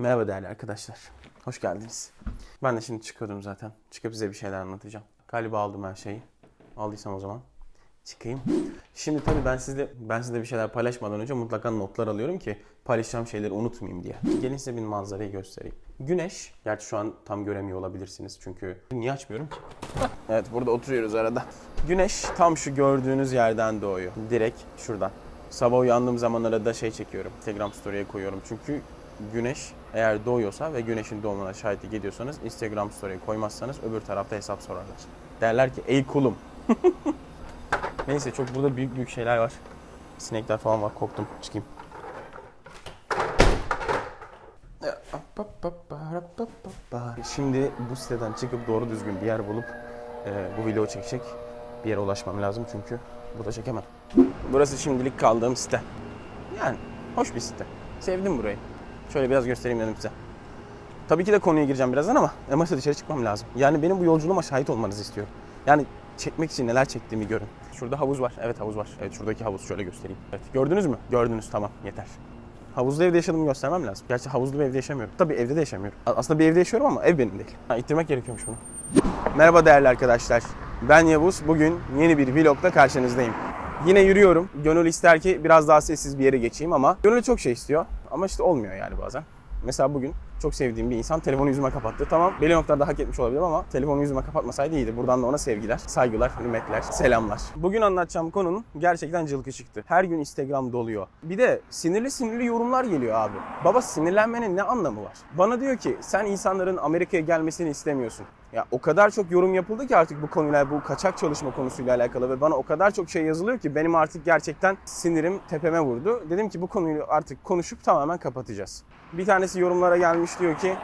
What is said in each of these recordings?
Merhaba değerli arkadaşlar. Hoş geldiniz. Ben de şimdi çıkıyordum zaten. Çıkıp size bir şeyler anlatacağım. Galiba aldım her şeyi. Aldıysam o zaman çıkayım. Şimdi tabii ben sizle ben sizle bir şeyler paylaşmadan önce mutlaka notlar alıyorum ki paylaşacağım şeyleri unutmayayım diye. Gelin size bir manzarayı göstereyim. Güneş, gerçi şu an tam göremiyor olabilirsiniz çünkü niye açmıyorum ki? evet burada oturuyoruz arada. Güneş tam şu gördüğünüz yerden doğuyor. Direkt şuradan. Sabah uyandığım zaman arada şey çekiyorum. Instagram story'e koyuyorum. Çünkü güneş eğer doğuyorsa ve güneşin doğumuna şahitlik ediyorsanız Instagram story'e koymazsanız öbür tarafta hesap sorarlar. Derler ki ey kulum. Neyse çok burada büyük büyük şeyler var. Sinekler falan var korktum çıkayım. Şimdi bu siteden çıkıp doğru düzgün bir yer bulup e, bu vlogu çekecek bir yere ulaşmam lazım çünkü burada çekemem. Burası şimdilik kaldığım site. Yani hoş bir site. Sevdim burayı. Şöyle biraz göstereyim dedim size. Tabii ki de konuya gireceğim birazdan ama amaçla dışarı çıkmam lazım. Yani benim bu yolculuğuma şahit olmanızı istiyorum. Yani çekmek için neler çektiğimi görün. Şurada havuz var. Evet havuz var. Evet şuradaki havuz şöyle göstereyim. Evet gördünüz mü? Gördünüz tamam yeter. Havuzlu evde yaşadığımı göstermem lazım. Gerçi havuzlu bir evde yaşamıyorum. Tabii evde de yaşamıyorum. Aslında bir evde yaşıyorum ama ev benim değil. Ha, ittirmek gerekiyormuş bunu. Merhaba değerli arkadaşlar. Ben Yavuz. Bugün yeni bir vlogda karşınızdayım. Yine yürüyorum. Gönül ister ki biraz daha sessiz bir yere geçeyim ama Gönül çok şey istiyor. Ama işte olmuyor yani bazen. Mesela bugün çok sevdiğim bir insan telefonu yüzüme kapattı. Tamam belli noktalarda hak etmiş olabilirim ama telefonu yüzüme kapatmasaydı iyiydi. Buradan da ona sevgiler, saygılar, hürmetler, selamlar. Bugün anlatacağım konunun gerçekten cılkı çıktı. Her gün Instagram doluyor. Bir de sinirli sinirli yorumlar geliyor abi. Baba sinirlenmenin ne anlamı var? Bana diyor ki sen insanların Amerika'ya gelmesini istemiyorsun. Ya o kadar çok yorum yapıldı ki artık bu konuyla, bu kaçak çalışma konusuyla alakalı ve bana o kadar çok şey yazılıyor ki benim artık gerçekten sinirim tepeme vurdu. Dedim ki bu konuyu artık konuşup tamamen kapatacağız. Bir tanesi yorumlara gelmiş diyor ki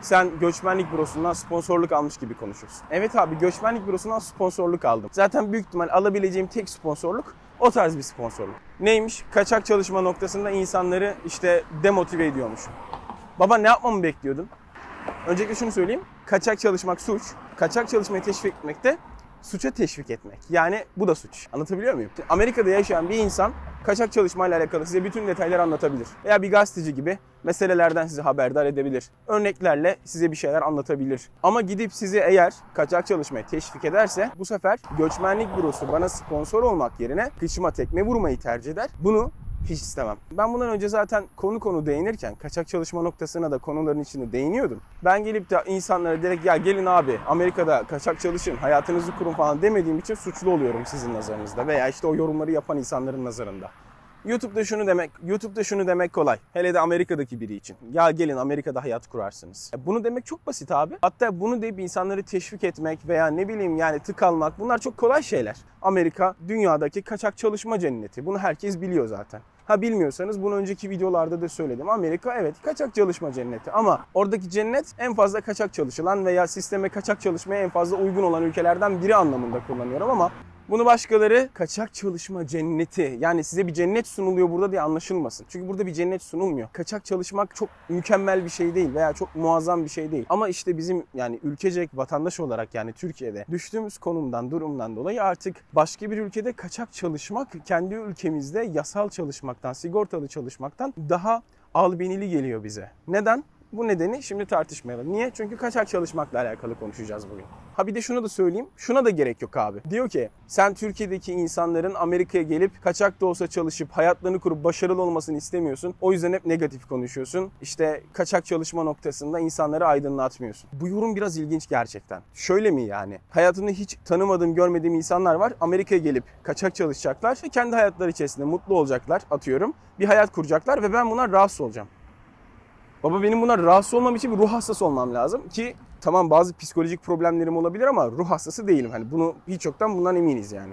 sen göçmenlik bürosundan sponsorluk almış gibi konuşuyorsun. Evet abi göçmenlik bürosundan sponsorluk aldım. Zaten büyük ihtimal alabileceğim tek sponsorluk o tarz bir sponsorluk. Neymiş? Kaçak çalışma noktasında insanları işte demotive ediyormuşum. Baba ne yapmamı bekliyordun? Öncelikle şunu söyleyeyim. Kaçak çalışmak suç. Kaçak çalışmayı teşvik etmek de suça teşvik etmek. Yani bu da suç. Anlatabiliyor muyum? Amerika'da yaşayan bir insan kaçak çalışmayla alakalı size bütün detayları anlatabilir. Veya bir gazeteci gibi meselelerden sizi haberdar edebilir. Örneklerle size bir şeyler anlatabilir. Ama gidip sizi eğer kaçak çalışmaya teşvik ederse bu sefer göçmenlik bürosu bana sponsor olmak yerine kıçıma tekme vurmayı tercih eder. Bunu hiç istemem. Ben bundan önce zaten konu konu değinirken kaçak çalışma noktasına da konuların içinde değiniyordum. Ben gelip de insanlara direkt ya gelin abi Amerika'da kaçak çalışın hayatınızı kurun falan demediğim için suçlu oluyorum sizin nazarınızda veya işte o yorumları yapan insanların nazarında. YouTube'da şunu demek, YouTube'da şunu demek kolay. Hele de Amerika'daki biri için. Ya gelin Amerika'da hayat kurarsınız. E, Bunu demek çok basit abi. Hatta bunu deyip insanları teşvik etmek veya ne bileyim yani tık almak bunlar çok kolay şeyler. Amerika dünyadaki kaçak çalışma cenneti. Bunu herkes biliyor zaten. Ha bilmiyorsanız bunu önceki videolarda da söyledim. Amerika evet kaçak çalışma cenneti ama oradaki cennet en fazla kaçak çalışılan veya sisteme kaçak çalışmaya en fazla uygun olan ülkelerden biri anlamında kullanıyorum ama bunu başkaları kaçak çalışma cenneti yani size bir cennet sunuluyor burada diye anlaşılmasın. Çünkü burada bir cennet sunulmuyor. Kaçak çalışmak çok mükemmel bir şey değil veya çok muazzam bir şey değil. Ama işte bizim yani ülkecek vatandaş olarak yani Türkiye'de düştüğümüz konumdan, durumdan dolayı artık başka bir ülkede kaçak çalışmak kendi ülkemizde yasal çalışmaktan, sigortalı çalışmaktan daha albenili geliyor bize. Neden? Bu nedeni şimdi tartışmayalım. Niye? Çünkü kaçak çalışmakla alakalı konuşacağız bugün. Ha bir de şunu da söyleyeyim. Şuna da gerek yok abi. Diyor ki sen Türkiye'deki insanların Amerika'ya gelip kaçak da olsa çalışıp hayatlarını kurup başarılı olmasını istemiyorsun. O yüzden hep negatif konuşuyorsun. İşte kaçak çalışma noktasında insanları aydınlatmıyorsun. Bu yorum biraz ilginç gerçekten. Şöyle mi yani? Hayatımda hiç tanımadığım, görmediğim insanlar var. Amerika'ya gelip kaçak çalışacaklar kendi hayatları içerisinde mutlu olacaklar atıyorum. Bir hayat kuracaklar ve ben buna rahatsız olacağım. Baba benim buna rahatsız olmam için bir ruh hastası olmam lazım ki tamam bazı psikolojik problemlerim olabilir ama ruh hastası değilim. Hani bunu hiç yoktan bundan eminiz yani.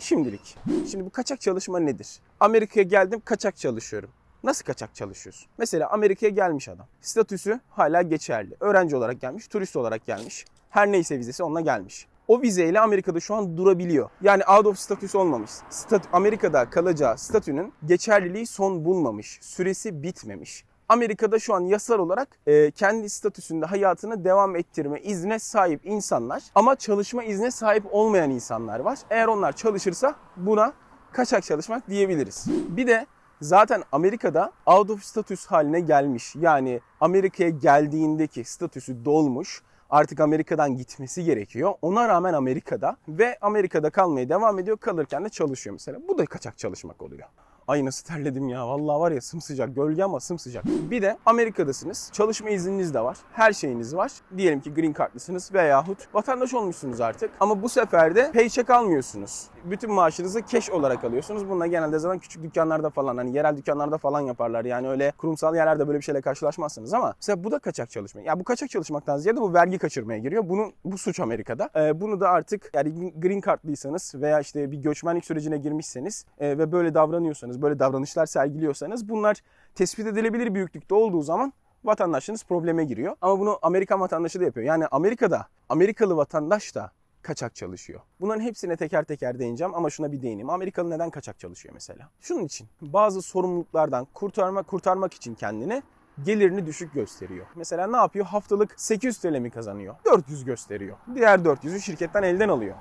Şimdilik. Şimdi bu kaçak çalışma nedir? Amerika'ya geldim kaçak çalışıyorum. Nasıl kaçak çalışıyorsun? Mesela Amerika'ya gelmiş adam. Statüsü hala geçerli. Öğrenci olarak gelmiş, turist olarak gelmiş. Her neyse vizesi onunla gelmiş. O vizeyle Amerika'da şu an durabiliyor. Yani out of statüsü olmamış. Stat Amerika'da kalacağı statünün geçerliliği son bulmamış. Süresi bitmemiş. Amerika'da şu an yasal olarak e, kendi statüsünde hayatını devam ettirme iznine sahip insanlar ama çalışma iznine sahip olmayan insanlar var. Eğer onlar çalışırsa buna kaçak çalışmak diyebiliriz. Bir de zaten Amerika'da out of status haline gelmiş. Yani Amerika'ya geldiğindeki statüsü dolmuş. Artık Amerika'dan gitmesi gerekiyor. Ona rağmen Amerika'da ve Amerika'da kalmaya devam ediyor. Kalırken de çalışıyor mesela. Bu da kaçak çalışmak oluyor. Ay nasıl terledim ya. Vallahi var ya sımsıcak. Gölge ama sımsıcak. Bir de Amerika'dasınız. Çalışma izniniz de var. Her şeyiniz var. Diyelim ki green cardlısınız veyahut vatandaş olmuşsunuz artık. Ama bu sefer de paycheck almıyorsunuz. Bütün maaşınızı cash olarak alıyorsunuz. Bunlar genelde zaten küçük dükkanlarda falan hani yerel dükkanlarda falan yaparlar. Yani öyle kurumsal yerlerde böyle bir şeyle karşılaşmazsınız ama mesela bu da kaçak çalışma. Ya bu kaçak çalışmaktan ziyade bu vergi kaçırmaya giriyor. Bunu bu suç Amerika'da. Ee, bunu da artık yani green cardlıysanız veya işte bir göçmenlik sürecine girmişseniz e, ve böyle davranıyorsanız, böyle davranışlar sergiliyorsanız bunlar tespit edilebilir büyüklükte olduğu zaman vatandaşınız probleme giriyor. Ama bunu Amerikan vatandaşı da yapıyor. Yani Amerika'da Amerikalı vatandaş da kaçak çalışıyor. Bunların hepsine teker teker değineceğim ama şuna bir değineyim. Amerikalı neden kaçak çalışıyor mesela? Şunun için. Bazı sorumluluklardan kurtarma kurtarmak için kendini gelirini düşük gösteriyor. Mesela ne yapıyor? Haftalık 800 TL mi kazanıyor? 400 gösteriyor. Diğer 400'ü şirketten elden alıyor.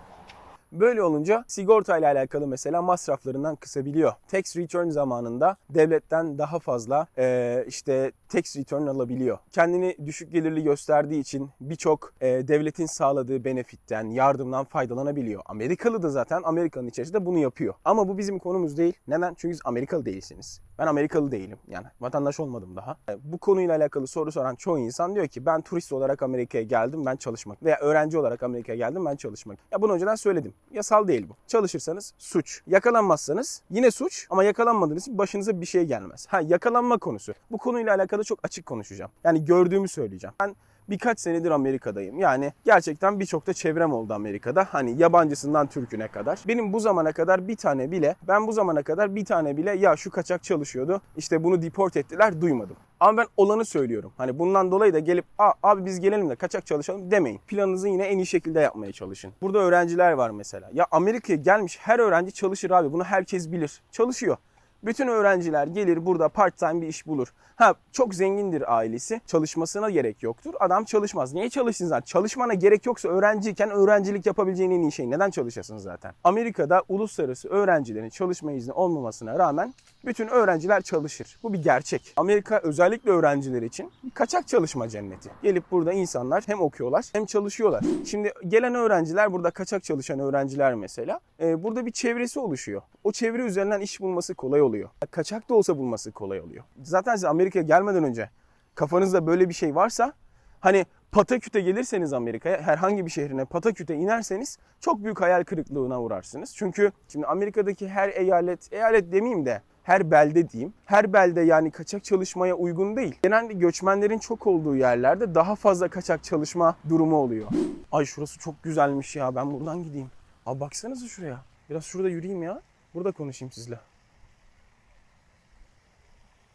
Böyle olunca sigorta ile alakalı mesela masraflarından kısabiliyor. Tax return zamanında devletten daha fazla e, işte tax return alabiliyor. Kendini düşük gelirli gösterdiği için birçok e, devletin sağladığı benefitten, yardımdan faydalanabiliyor. Amerikalı da zaten Amerika'nın içerisinde bunu yapıyor. Ama bu bizim konumuz değil. Neden? Çünkü siz Amerikalı değilsiniz. Ben Amerikalı değilim. Yani vatandaş olmadım daha. E, Bu konuyla alakalı soru soran çoğu insan diyor ki ben turist olarak Amerika'ya geldim ben çalışmak veya öğrenci olarak Amerika'ya geldim ben çalışmak. Ya bunu önceden söyledim. Yasal değil bu. Çalışırsanız suç. Yakalanmazsanız yine suç ama yakalanmadığınız için başınıza bir şey gelmez. Ha yakalanma konusu. Bu konuyla alakalı çok açık konuşacağım. Yani gördüğümü söyleyeceğim. Ben birkaç senedir Amerika'dayım. Yani gerçekten birçok da çevrem oldu Amerika'da. Hani yabancısından Türk'üne kadar. Benim bu zamana kadar bir tane bile, ben bu zamana kadar bir tane bile ya şu kaçak çalışıyordu, işte bunu deport ettiler duymadım. Ama ben olanı söylüyorum. Hani bundan dolayı da gelip abi biz gelelim de kaçak çalışalım demeyin. Planınızı yine en iyi şekilde yapmaya çalışın. Burada öğrenciler var mesela. Ya Amerika'ya gelmiş her öğrenci çalışır abi. Bunu herkes bilir. Çalışıyor. Bütün öğrenciler gelir burada part time bir iş bulur. Ha çok zengindir ailesi. Çalışmasına gerek yoktur. Adam çalışmaz. Niye çalışsın zaten? Çalışmana gerek yoksa öğrenciyken öğrencilik yapabileceğin en iyi şey. Neden çalışasın zaten? Amerika'da uluslararası öğrencilerin çalışma izni olmamasına rağmen bütün öğrenciler çalışır. Bu bir gerçek. Amerika özellikle öğrenciler için kaçak çalışma cenneti. Gelip burada insanlar hem okuyorlar hem çalışıyorlar. Şimdi gelen öğrenciler burada kaçak çalışan öğrenciler mesela e, burada bir çevresi oluşuyor. O çevre üzerinden iş bulması kolay oluyor. Kaçak da olsa bulması kolay oluyor. Zaten siz Amerika'ya gelmeden önce kafanızda böyle bir şey varsa hani Pataküte gelirseniz Amerika'ya herhangi bir şehrine Pataküte inerseniz çok büyük hayal kırıklığına uğrarsınız. Çünkü şimdi Amerika'daki her eyalet, eyalet demeyeyim de her belde diyeyim. Her belde yani kaçak çalışmaya uygun değil. Genelde göçmenlerin çok olduğu yerlerde daha fazla kaçak çalışma durumu oluyor. Ay şurası çok güzelmiş ya ben buradan gideyim. Abi baksanıza şuraya. Biraz şurada yürüyeyim ya. Burada konuşayım sizle.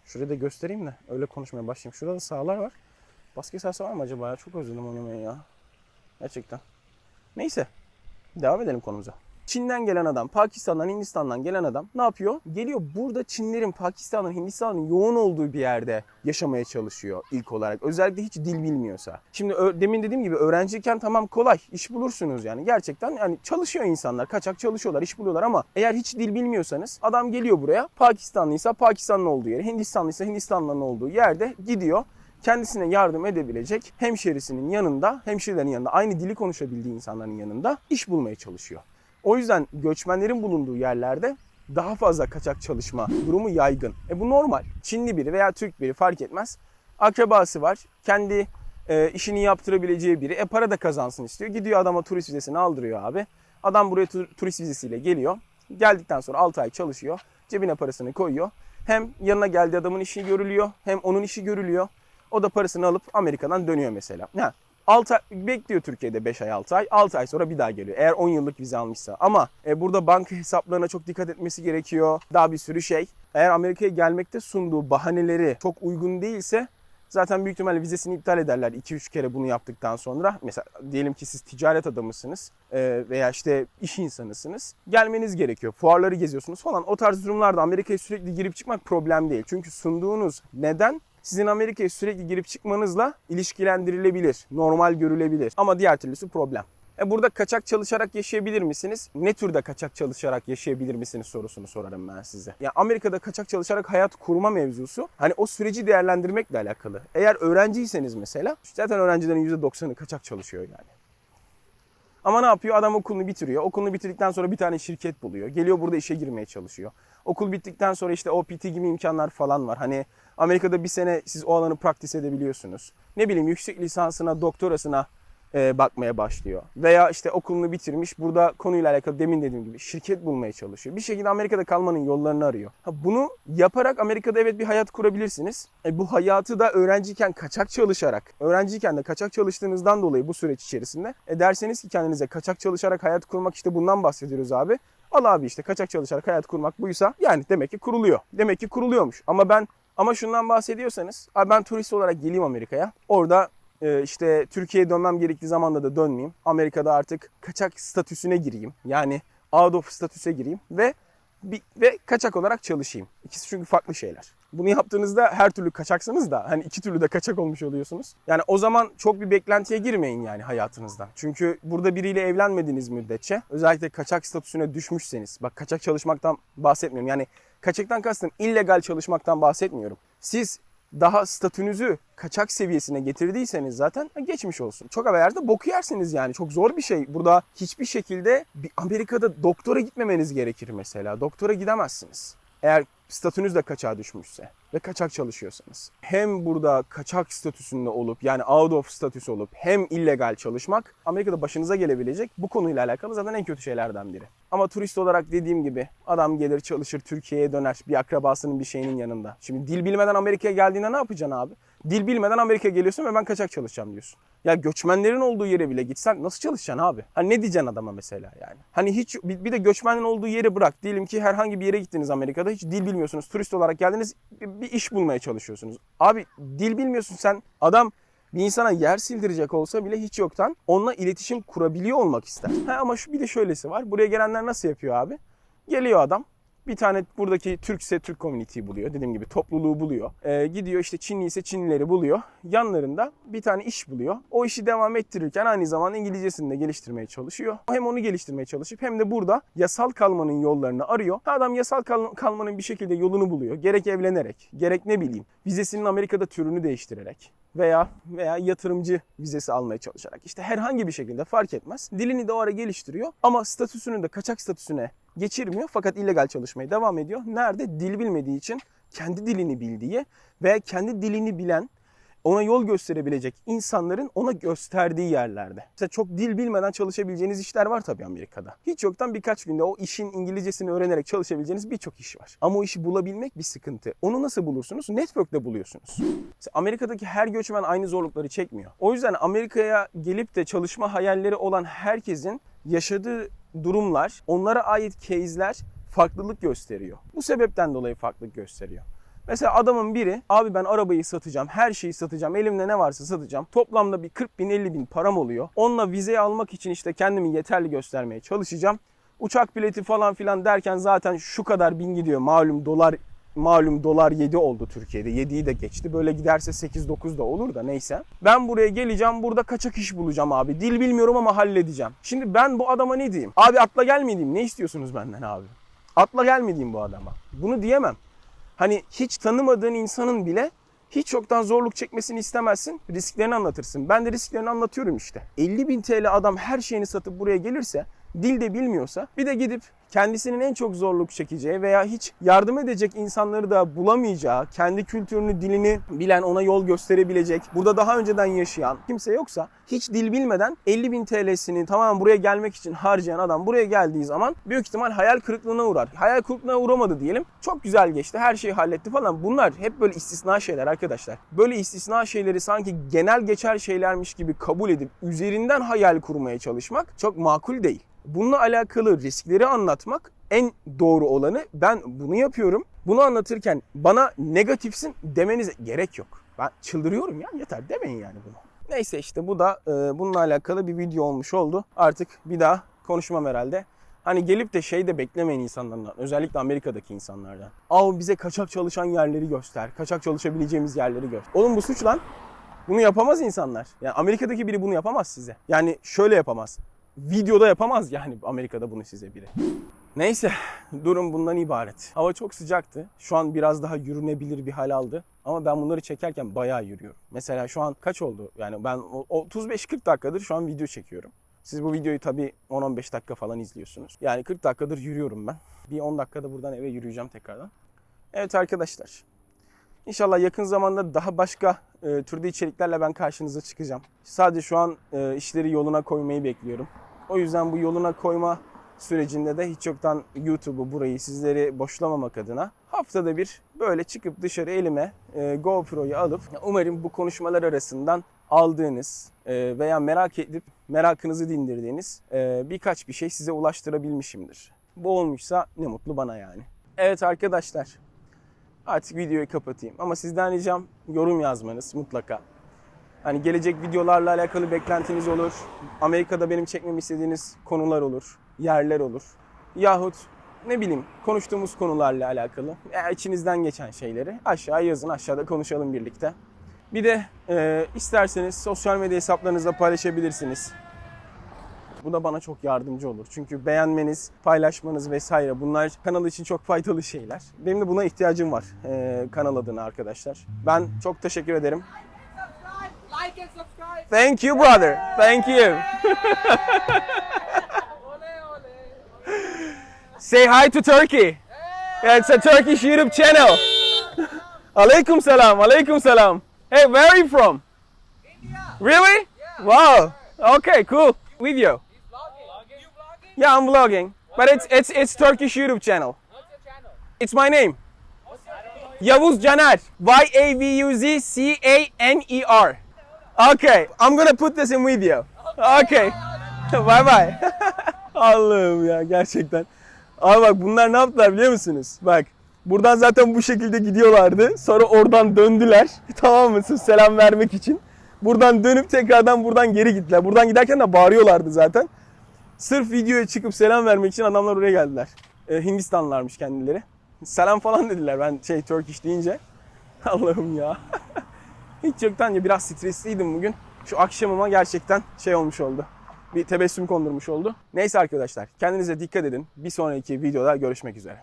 Şurayı da göstereyim de öyle konuşmaya başlayayım. Şurada da sahalar var. Basket sahası var mı acaba ya? Çok özledim oynamayı ya. Gerçekten. Neyse. Devam edelim konumuza. Çin'den gelen adam, Pakistan'dan, Hindistan'dan gelen adam ne yapıyor? Geliyor burada Çinlerin, Pakistan'ın, Hindistan'ın yoğun olduğu bir yerde yaşamaya çalışıyor ilk olarak. Özellikle hiç dil bilmiyorsa. Şimdi demin dediğim gibi öğrenciyken tamam kolay iş bulursunuz yani. Gerçekten yani çalışıyor insanlar, kaçak çalışıyorlar, iş buluyorlar ama eğer hiç dil bilmiyorsanız adam geliyor buraya. Pakistanlıysa Pakistanlı olduğu yere, Hindistanlıysa Hindistanlı'nın olduğu yerde gidiyor kendisine yardım edebilecek hemşerisinin yanında, hemşirelerin yanında, aynı dili konuşabildiği insanların yanında iş bulmaya çalışıyor. O yüzden göçmenlerin bulunduğu yerlerde daha fazla kaçak çalışma durumu yaygın. E bu normal. Çinli biri veya Türk biri fark etmez. Akrabası var. Kendi e, işini yaptırabileceği biri. E para da kazansın istiyor. Gidiyor adama turist vizesini aldırıyor abi. Adam buraya tur- turist vizesiyle geliyor. Geldikten sonra 6 ay çalışıyor. Cebine parasını koyuyor. Hem yanına geldiği adamın işi görülüyor. Hem onun işi görülüyor. O da parasını alıp Amerika'dan dönüyor mesela. Ha, 6 ay, bekliyor Türkiye'de 5 ay 6 ay. 6 ay sonra bir daha geliyor. Eğer 10 yıllık vize almışsa. Ama e, burada banka hesaplarına çok dikkat etmesi gerekiyor. Daha bir sürü şey. Eğer Amerika'ya gelmekte sunduğu bahaneleri çok uygun değilse zaten büyük ihtimalle vizesini iptal ederler 2-3 kere bunu yaptıktan sonra. Mesela diyelim ki siz ticaret adamısınız e, veya işte iş insanısınız. Gelmeniz gerekiyor. Fuarları geziyorsunuz falan. O tarz durumlarda Amerika'ya sürekli girip çıkmak problem değil. Çünkü sunduğunuz neden sizin Amerika'ya sürekli girip çıkmanızla ilişkilendirilebilir, normal görülebilir. Ama diğer türlüsü problem. E burada kaçak çalışarak yaşayabilir misiniz? Ne türde kaçak çalışarak yaşayabilir misiniz sorusunu sorarım ben size. Ya Amerika'da kaçak çalışarak hayat kurma mevzusu hani o süreci değerlendirmekle alakalı. Eğer öğrenciyseniz mesela zaten öğrencilerin %90'ı kaçak çalışıyor yani. Ama ne yapıyor? Adam okulunu bitiriyor. Okulunu bitirdikten sonra bir tane şirket buluyor. Geliyor burada işe girmeye çalışıyor. Okul bittikten sonra işte OPT gibi imkanlar falan var. Hani Amerika'da bir sene siz o alanı praktis edebiliyorsunuz. Ne bileyim yüksek lisansına, doktorasına e, bakmaya başlıyor. Veya işte okulunu bitirmiş burada konuyla alakalı demin dediğim gibi şirket bulmaya çalışıyor. Bir şekilde Amerika'da kalmanın yollarını arıyor. Ha, bunu yaparak Amerika'da evet bir hayat kurabilirsiniz. E, bu hayatı da öğrenciyken kaçak çalışarak, öğrenciyken de kaçak çalıştığınızdan dolayı bu süreç içerisinde e, derseniz ki kendinize kaçak çalışarak hayat kurmak işte bundan bahsediyoruz abi. Al abi işte kaçak çalışarak hayat kurmak buysa yani demek ki kuruluyor. Demek ki kuruluyormuş. Ama ben ama şundan bahsediyorsanız abi ben turist olarak geleyim Amerika'ya. Orada e, işte Türkiye'ye dönmem gerektiği zamanda da dönmeyeyim. Amerika'da artık kaçak statüsüne gireyim. Yani out of statüse gireyim ve bir, ve kaçak olarak çalışayım. İkisi çünkü farklı şeyler. Bunu yaptığınızda her türlü kaçaksınız da hani iki türlü de kaçak olmuş oluyorsunuz. Yani o zaman çok bir beklentiye girmeyin yani hayatınızdan. Çünkü burada biriyle evlenmediğiniz müddetçe özellikle kaçak statüsüne düşmüşseniz bak kaçak çalışmaktan bahsetmiyorum. Yani kaçaktan kastım illegal çalışmaktan bahsetmiyorum. Siz daha statünüzü kaçak seviyesine getirdiyseniz zaten geçmiş olsun. Çok haberlerde boku yersiniz yani. Çok zor bir şey. Burada hiçbir şekilde bir Amerika'da doktora gitmemeniz gerekir mesela. Doktora gidemezsiniz. Eğer statünüz de kaçağa düşmüşse ve kaçak çalışıyorsanız. Hem burada kaçak statüsünde olup yani out of statüs olup hem illegal çalışmak Amerika'da başınıza gelebilecek bu konuyla alakalı zaten en kötü şeylerden biri. Ama turist olarak dediğim gibi adam gelir çalışır Türkiye'ye döner bir akrabasının bir şeyinin yanında. Şimdi dil bilmeden Amerika'ya geldiğinde ne yapacaksın abi? Dil bilmeden Amerika'ya geliyorsun ve ben kaçak çalışacağım diyorsun. Ya göçmenlerin olduğu yere bile gitsen nasıl çalışacaksın abi? Hani ne diyeceksin adama mesela yani? Hani hiç bir de göçmenin olduğu yeri bırak. Diyelim ki herhangi bir yere gittiniz Amerika'da hiç dil bilmiyorsunuz. Turist olarak geldiniz bir iş bulmaya çalışıyorsunuz. Abi dil bilmiyorsun sen adam bir insana yer sildirecek olsa bile hiç yoktan onunla iletişim kurabiliyor olmak ister. Ha, ama şu bir de şöylesi var. Buraya gelenler nasıl yapıyor abi? Geliyor adam bir tane buradaki Türkse Türk community'yi buluyor. Dediğim gibi topluluğu buluyor. Ee, gidiyor işte Çinli ise Çinlileri buluyor. Yanlarında bir tane iş buluyor. O işi devam ettirirken aynı zamanda İngilizcesini de geliştirmeye çalışıyor. Hem onu geliştirmeye çalışıp hem de burada yasal kalmanın yollarını arıyor. Adam yasal kal- kalmanın bir şekilde yolunu buluyor. Gerek evlenerek, gerek ne bileyim vizesinin Amerika'da türünü değiştirerek veya veya yatırımcı vizesi almaya çalışarak işte herhangi bir şekilde fark etmez. Dilini de o ara geliştiriyor ama statüsünü de kaçak statüsüne geçirmiyor fakat illegal çalışmaya devam ediyor. Nerede? Dil bilmediği için kendi dilini bildiği ve kendi dilini bilen ona yol gösterebilecek insanların ona gösterdiği yerlerde. Mesela çok dil bilmeden çalışabileceğiniz işler var tabii Amerika'da. Hiç yoktan birkaç günde o işin İngilizcesini öğrenerek çalışabileceğiniz birçok iş var. Ama o işi bulabilmek bir sıkıntı. Onu nasıl bulursunuz? Network'te buluyorsunuz. Mesela Amerika'daki her göçmen aynı zorlukları çekmiyor. O yüzden Amerika'ya gelip de çalışma hayalleri olan herkesin yaşadığı durumlar, onlara ait case'ler farklılık gösteriyor. Bu sebepten dolayı farklılık gösteriyor. Mesela adamın biri abi ben arabayı satacağım, her şeyi satacağım, elimde ne varsa satacağım. Toplamda bir 40 bin 50 bin param oluyor. Onunla vizeyi almak için işte kendimi yeterli göstermeye çalışacağım. Uçak bileti falan filan derken zaten şu kadar bin gidiyor. Malum dolar malum dolar 7 oldu Türkiye'de. 7'yi de geçti. Böyle giderse 8-9 da olur da neyse. Ben buraya geleceğim. Burada kaçak iş bulacağım abi. Dil bilmiyorum ama halledeceğim. Şimdi ben bu adama ne diyeyim? Abi atla gel mi diyeyim? Ne istiyorsunuz benden abi? Atla gel mi diyeyim bu adama? Bunu diyemem. Hani hiç tanımadığın insanın bile hiç yoktan zorluk çekmesini istemezsin. Risklerini anlatırsın. Ben de risklerini anlatıyorum işte. 50 bin TL adam her şeyini satıp buraya gelirse dil de bilmiyorsa bir de gidip kendisinin en çok zorluk çekeceği veya hiç yardım edecek insanları da bulamayacağı, kendi kültürünü, dilini bilen, ona yol gösterebilecek, burada daha önceden yaşayan kimse yoksa hiç dil bilmeden 50 bin TL'sini tamamen buraya gelmek için harcayan adam buraya geldiği zaman büyük ihtimal hayal kırıklığına uğrar. Hayal kırıklığına uğramadı diyelim. Çok güzel geçti, her şeyi halletti falan. Bunlar hep böyle istisna şeyler arkadaşlar. Böyle istisna şeyleri sanki genel geçer şeylermiş gibi kabul edip üzerinden hayal kurmaya çalışmak çok makul değil. Bununla alakalı riskleri anlatmak en doğru olanı. Ben bunu yapıyorum. Bunu anlatırken bana negatifsin demenize gerek yok. Ben çıldırıyorum ya yeter demeyin yani bunu. Neyse işte bu da e, bununla alakalı bir video olmuş oldu. Artık bir daha konuşmam herhalde. Hani gelip de şey de beklemeyin insanlardan. Özellikle Amerika'daki insanlardan. Al bize kaçak çalışan yerleri göster. Kaçak çalışabileceğimiz yerleri göster. Oğlum bu suç lan. Bunu yapamaz insanlar. Yani Amerika'daki biri bunu yapamaz size. Yani şöyle yapamaz. Videoda yapamaz yani Amerika'da bunu size biri. Neyse durum bundan ibaret. Hava çok sıcaktı. Şu an biraz daha yürünebilir bir hal aldı. Ama ben bunları çekerken bayağı yürüyorum. Mesela şu an kaç oldu? Yani ben o- 35-40 dakikadır şu an video çekiyorum. Siz bu videoyu tabii 10-15 dakika falan izliyorsunuz. Yani 40 dakikadır yürüyorum ben. Bir 10 dakikada buradan eve yürüyeceğim tekrardan. Evet arkadaşlar. İnşallah yakın zamanda daha başka e, türde içeriklerle ben karşınıza çıkacağım. Sadece şu an e, işleri yoluna koymayı bekliyorum. O yüzden bu yoluna koyma sürecinde de hiç yoktan YouTube'u burayı sizleri boşlamamak adına haftada bir böyle çıkıp dışarı elime e, GoPro'yu alıp umarım bu konuşmalar arasından aldığınız e, veya merak edip merakınızı dindirdiğiniz e, birkaç bir şey size ulaştırabilmişimdir. Bu olmuşsa ne mutlu bana yani. Evet arkadaşlar artık videoyu kapatayım. Ama sizden ricam yorum yazmanız mutlaka. Hani gelecek videolarla alakalı beklentiniz olur. Amerika'da benim çekmemi istediğiniz konular olur, yerler olur. Yahut ne bileyim konuştuğumuz konularla alakalı veya içinizden geçen şeyleri aşağı yazın. Aşağıda konuşalım birlikte. Bir de e, isterseniz sosyal medya hesaplarınızda paylaşabilirsiniz. Bu da bana çok yardımcı olur. Çünkü beğenmeniz, paylaşmanız vesaire bunlar kanal için çok faydalı şeyler. Benim de buna ihtiyacım var e, kanal adına arkadaşlar. Ben çok teşekkür ederim. subscribe, like and subscribe. Thank you brother. Thank you. Say hi to Turkey. Yeah, it's a Turkish YouTube channel. Alaikum salam. Alaikum salam. Hey, where are you from? India. Really? Wow. Okay, cool. Vlogging. You? Yeah, I'm vlogging. But it's it's it's Turkish YouTube channel. It's my name. Yavuz Caner. Y A V U Z C A N E R. Okay, I'm gonna put this in video. Okay. bye bye. Allah'ım ya gerçekten. Abi bak bunlar ne yaptılar biliyor musunuz? Bak buradan zaten bu şekilde gidiyorlardı. Sonra oradan döndüler. tamam mı? Sırf selam vermek için. Buradan dönüp tekrardan buradan geri gittiler. Buradan giderken de bağırıyorlardı zaten. Sırf videoya çıkıp selam vermek için adamlar oraya geldiler. Ee, Hindistanlılarmış kendileri. Selam falan dediler ben şey Turkish deyince. Allah'ım ya. Hiç yoktan ya biraz stresliydim bugün. Şu akşamıma gerçekten şey olmuş oldu. Bir tebessüm kondurmuş oldu. Neyse arkadaşlar kendinize dikkat edin. Bir sonraki videoda görüşmek üzere.